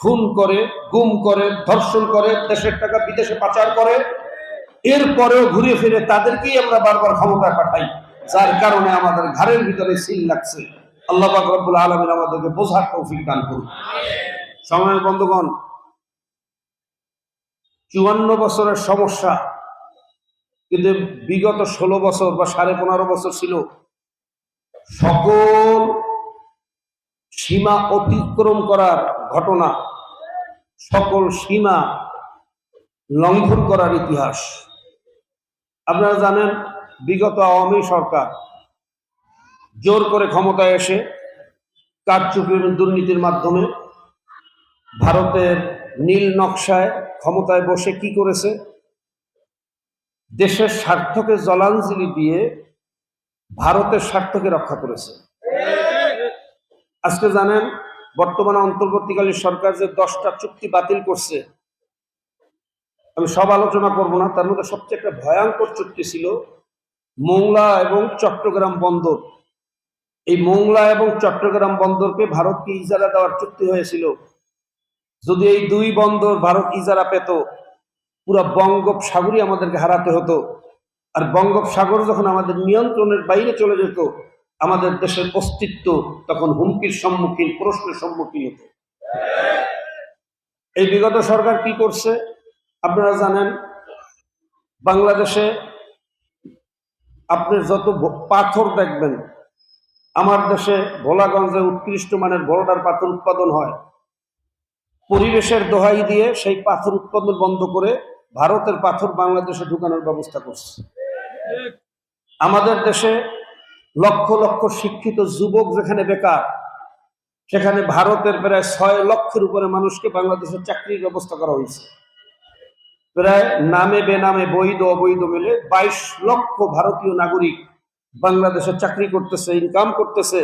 খুন করে, গুম করে, ধর্ষণ করে, দেশের টাকা বিদেশে পাচার করে, এরপরেও ঘুরে ফিরে তাদেরকেই আমরা বারবার ক্ষমতায় পাঠাই, যার কারণে আমাদের ঘরের ভিতরে সিল লাগছে। আল্লাহ পাক রব্বুল আলমিন আমাদেরকে বোঝার তৌফিক দান করুন। সময় বন্ধুগণ, চুয়ান্ন বছরের সমস্যা, কিন্তু বিগত ষোলো বছর বা সাড়ে পনেরো বছর ছিল, সকল সীমা অতিক্রম করার ঘটনা, সকল সীমা লঙ্ঘন করার ইতিহাস। আপনারা জানেন, বিগত আওয়ামী সরকার জোর করে ক্ষমতায় এসে কারচুপি এবং দুর্নীতির মাধ্যমে ভারতের নীল নকশায় ক্ষমতায় বসে কি করেছে? দেশের স্বার্থকে জলাঞ্জলি দিয়ে ভারতের স্বার্থকে রক্ষা করেছে। আজকে জানেন বর্তমানে অন্তর্বর্তীকালীন সরকার যে দশটা চুক্তি বাতিল করছে, আমি সব আলোচনা করব না। তার মধ্যে সবচেয়ে একটা ভয়ঙ্কর চুক্তি ছিল মোংলা এবং চট্টগ্রাম বন্দর। এই মোংলা এবং চট্টগ্রাম বন্দরকে ভারতকে ইজারা দেওয়ার চুক্তি হয়েছিল। যদি এই দুই বন্দর ভারত ইজারা পেত, পুরো বঙ্গোপসাগরই আমাদেরকে হারাতে হতো। আর বঙ্গোপসাগর যখন আমাদের নিয়ন্ত্রণের বাইরে চলে যেত আমাদের দেশের অস্তিত্ব তখন হুমকির সম্মুখীন, প্রশ্নের সম্মুখীন হতো। এই বিগত সরকার কি করছে? আপনারা জানেন, বাংলাদেশে আপনি যত পাথর দেখবেন, আমার দেশে ভোলাগঞ্জে উৎকৃষ্ট মানের বর্ডার পাথর উৎপাদন হয়। পরিবেশের দোহাই দিয়ে সেই পাথর উৎপাদন বন্ধ করে ভারতের পাথর বাংলাদেশে ঢুকানোর ব্যবস্থা করছে। আমাদের দেশে লক্ষ লক্ষ শিক্ষিত যুবক যেখানে বেকার, সেখানে ভারতের প্রায় ছয় লক্ষের উপরে মানুষকে বাংলাদেশের চাকরির ব্যবস্থা করা হয়েছে। প্রায় নামে বেনামে বৈধ অবৈধ মিলে বাইশ লক্ষ ভারতীয় নাগরিক বাংলাদেশে চাকরি করতেছে ইনকাম করতেছে,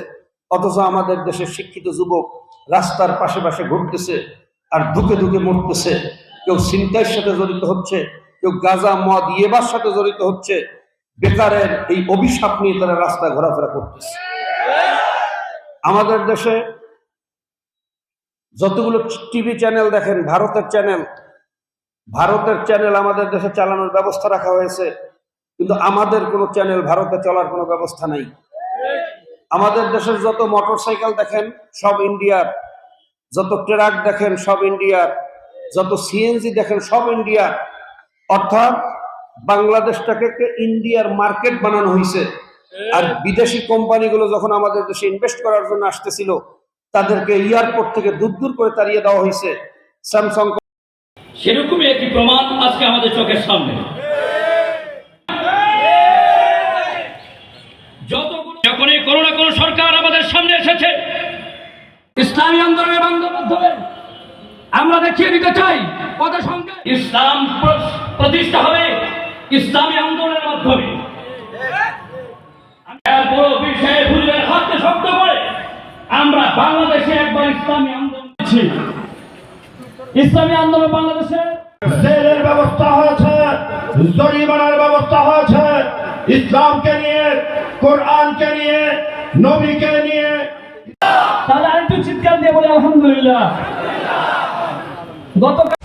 অথচ আমাদের দেশের শিক্ষিত যুবক রাস্তার পাশে পাশে ঘুরতেছে আর ধুকে ধুকে মরতেছে। কেউ ছিনতাইয়ের সাথে জড়িত হচ্ছে, কেউ গাজা, মদ, ইয়েবার সাথে জড়িত হচ্ছে বেকারের এই অভিশাপ নিয়ে তারা রাস্তায় ঘোরাফেরা করতেছে। আমাদের দেশে যতগুলো টিভি চ্যানেল দেখেন, ভারতের চ্যানেল ভারতের চ্যানেল আমাদের দেশে চালানোর ব্যবস্থা রাখা হয়েছে, কিন্তু আমাদের কোনো চ্যানেল ভারতে চলার কোনো ব্যবস্থা নাই। আমাদের দেশের যত মোটরসাইকেল দেখেন, সব ইন্ডিয়ার, যত ট্রাক দেখেন, সব ইন্ডিয়ার, যত সিএনজি দেখেন, সব ইন্ডিয়ার। অর্থাৎ বাংলাদেশটাকে ইন্ডিয়ার মার্কেট বানানো হয়েছে আর বিদেশি কোম্পানিগুলো যখন আমাদের দেশে ইনভেস্ট করার জন্য আসতেছিল তাদেরকে এয়ারপোর্ট থেকে দূর দূর করে তাড়িয়ে দেওয়া হয়েছে স্যামসাং সেরকমই একটি প্রমাণ আজকে আমাদের চোখের সামনে। যতগুলো যখন এই কোনো না কোনো সরকার আমাদের সামনে এসেছে ইসলামী আন্দোলনের মাধ্যমে আমরা দেখিয়ে দিতে চাই কত সংখ্যা ইসলাম প্র- প্রতিষ্ঠা হবে। ইসলামী আন্দোলনের মাধ্যমে। করে আমরা বাংলাদেশে একবার ইসলামী আন্দোলন ইসলামী আন্দোলন বাংলাদেশে জেলের ব্যবস্থা হয়েছে জরিমানার ব্যবস্থা হয়েছে। ইসলামকে নিয়ে কোরআনকে নিয়ে নবীকে নিয়ে। তাহলে আরেকটু চিৎকার দিয়ে বলে আলহামদুলিল্লাহ। গতকাল